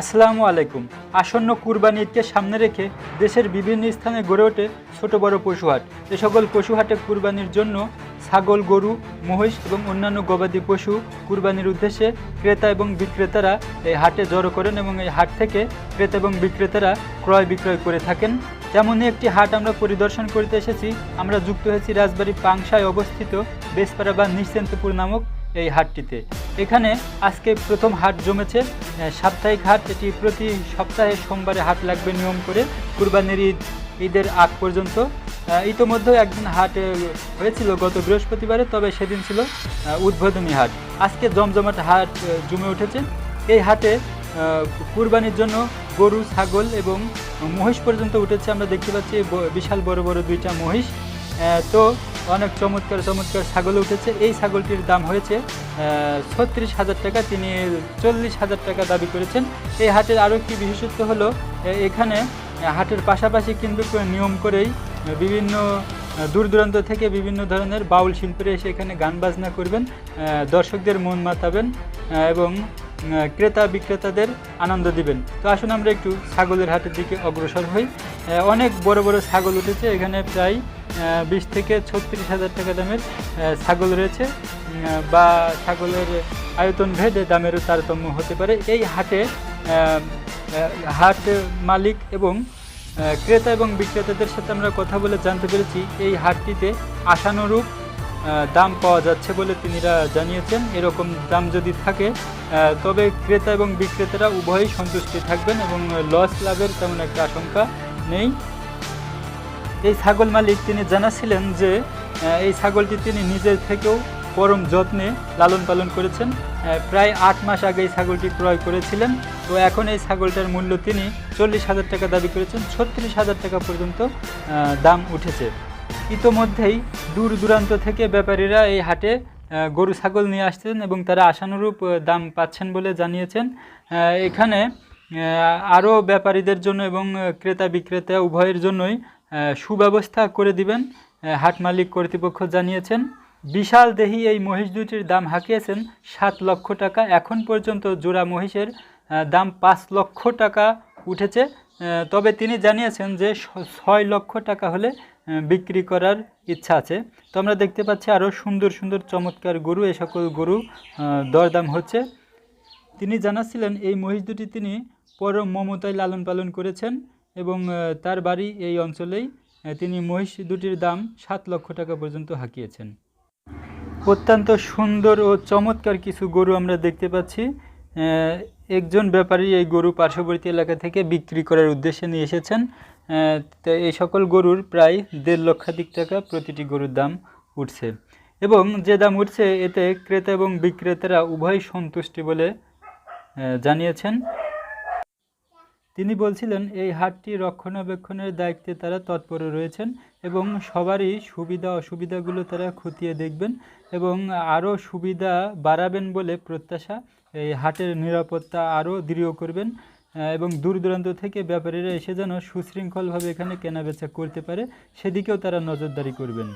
আসসালামু আলাইকুম। আসন্ন কুরবানি ঈদকে সামনে রেখে দেশের বিভিন্ন স্থানে গড়ে ওঠে ছোট বড় পশুহাট। এ সকল পশুহাটে কুরবানির জন্য ছাগল, গরু, মহিষ এবং অন্যান্য গবাদি পশু কুরবানির উদ্দেশ্যে ক্রেতা এবং বিক্রেতারা এই হাটে জড়ো করেন এবং এই হাট থেকে ক্রেতা এবং বিক্রেতারা ক্রয় বিক্রয় করে থাকেন। তেমনই একটি হাট আমরা পরিদর্শন করতে এসেছি। আমরা যুক্ত হয়েছি রাজবাড়ী পাংশায় অবস্থিত বেসপাড়া বা নিশ্চিন্তপুর নামক এই হাটটিতে। এখানে আজকে প্রথম হাট জমেছে। সাপ্তাহিক হাট, এটি প্রতি সপ্তাহে সোমবারে হাট লাগবে নিয়ম করে, কুরবানির ঈদ, ঈদের আগ পর্যন্ত। ইতোমধ্যে একদিন হাট হয়েছিল গত বৃহস্পতিবারে, তবে সেদিন ছিল উদ্বোধনী হাট। আজকে জমজমাট হাট জমে উঠেছে। এই হাটে কুরবানির জন্য গরু, ছাগল এবং মহিষ পর্যন্ত উঠেছে। আমরা দেখতে পাচ্ছি বিশাল বড় বড় দুইটা মহিষ। তো অনেক চমৎকার চমৎকার ছাগল উঠেছে। এই ছাগলটির দাম হয়েছে ছত্রিশ হাজার টাকা। তিনি চল্লিশ হাজার টাকা দাবি করেছেন। এই হাটের আরও একটি বিশেষত্ব হলো এখানে হাটের পাশাপাশি কিন্তু নিয়ম করেই বিভিন্ন দূর দূরান্ত থেকে বিভিন্ন ধরনের বাউল শিল্পীরা এসে এখানে গান বাজনা করবেন দর্শকদের মন মাতাবেন এবং ক্রেতা বিক্রেতাদের আনন্দ দিবেন। তো আসুন আমরা একটু ছাগলের হাটের দিকে অগ্রসর হই। অনেক বড় বড় ছাগল উঠেছে। এখানে প্রায় বিশ থেকে ছত্রিশ হাজার টাকা দামের ছাগল রয়েছে। বা ছাগলের আয়তন ভেদে দামেরও তারতম্য হতে পারে। এই হাটে হাট মালিক এবং ক্রেতা এবং বিক্রেতাদের সাথে আমরা কথা বলে জানতে পেরেছি, এই হাটটিতে আশানুরূপ দাম পাওয়া যাচ্ছে বলে তিনিরা জানিয়েছেন। এরকম দাম যদি থাকে তবে ক্রেতা এবং বিক্রেতারা উভয়ই সন্তুষ্টি থাকবেন এবং লস লাভের তেমন একটা আশঙ্কা নেই। এই ছাগল মালিক তিনি জানাছিলেন যে এই ছাগলটি তিনি নিজের থেকেও পরম যত্নে লালন পালন করেছেন। প্রায় আট মাস আগে এই ছাগলটি ক্রয় করেছিলেন। তো এখন এই ছাগলটার মূল্য তিনি চল্লিশ হাজার টাকা দাবি করেছেন। ছত্রিশ হাজার টাকা পর্যন্ত দাম উঠেছে। ইতোমধ্যেই দূর দূরান্ত থেকে ব্যাপারীরা এই হাটে গরু ছাগল নিয়ে আসছেন এবং তারা আশানুরূপ দাম পাচ্ছেন বলে জানিয়েছেন। এখানে আরও ব্যাপারীদের জন্য এবং ক্রেতা বিক্রেতা উভয়ের জন্যই সুব্যবস্থা করে দিবেন। হাট মালিক কর্তৃপক্ষ জানিয়েছেন, বিশাল দেহি এই মহিষ দুটির দাম হাঁকিয়েছেন সাত লক্ষ টাকা। এখন পর্যন্ত জোড়া মহিষের দাম পাঁচ লক্ষ টাকা উঠেছে। তবে তিনি জানিয়েছেন যে ছয় লক্ষ টাকা হলে বিক্রি করার ইচ্ছা আছে। তো আমরা দেখতে পাচ্ছি আরও সুন্দর সুন্দর চমৎকার গরু, এ সকল গরু দরদাম হচ্ছে। তিনি জানাচ্ছিলেন, এই মহিষ দুটি তিনি পরম মমতায় লালন পালন করেছেন। এবং তার বাড়ি এই অঞ্চলেই তিনি মহিষ দুটির দাম সাত লক্ষ টাকা পর্যন্ত হাঁকিয়েছেন। অত্যন্ত সুন্দর ও চমৎকার কিছু গরু আমরা দেখতে পাচ্ছি। একজন ব্যাপারী এই গরু পার্শ্ববর্তী এলাকা থেকে বিক্রি করার উদ্দেশ্যে নিয়ে এসেছেন। তো এই সকল গরুর প্রায় দেড় লক্ষাধিক টাকা প্রতিটি গরুর দাম উঠছে। এবং যে দাম উঠছে, এতে ক্রেতা এবং বিক্রেতারা উভয় সন্তুষ্টি বলে জানিয়েছেন। তিনি বলছিলেন, এই হাটটি রক্ষণাবেক্ষণের দায়িত্বে তারা তৎপর রয়েছেন এবং সবারই সুবিধা অসুবিধাগুলো তারা খতিয়ে দেখবেন এবং আরও সুবিধা বাড়াবেন বলে প্রত্যাশা এই হাটের নিরাপত্তা আরও দৃঢ় করবেন এবং দূর দূরান্ত থেকে ব্যাপারীরা এসে যেন সুশৃঙ্খলভাবে এখানে কেনাবেচা করতে পারে, সেদিকেও তারা নজরদারি করবেন।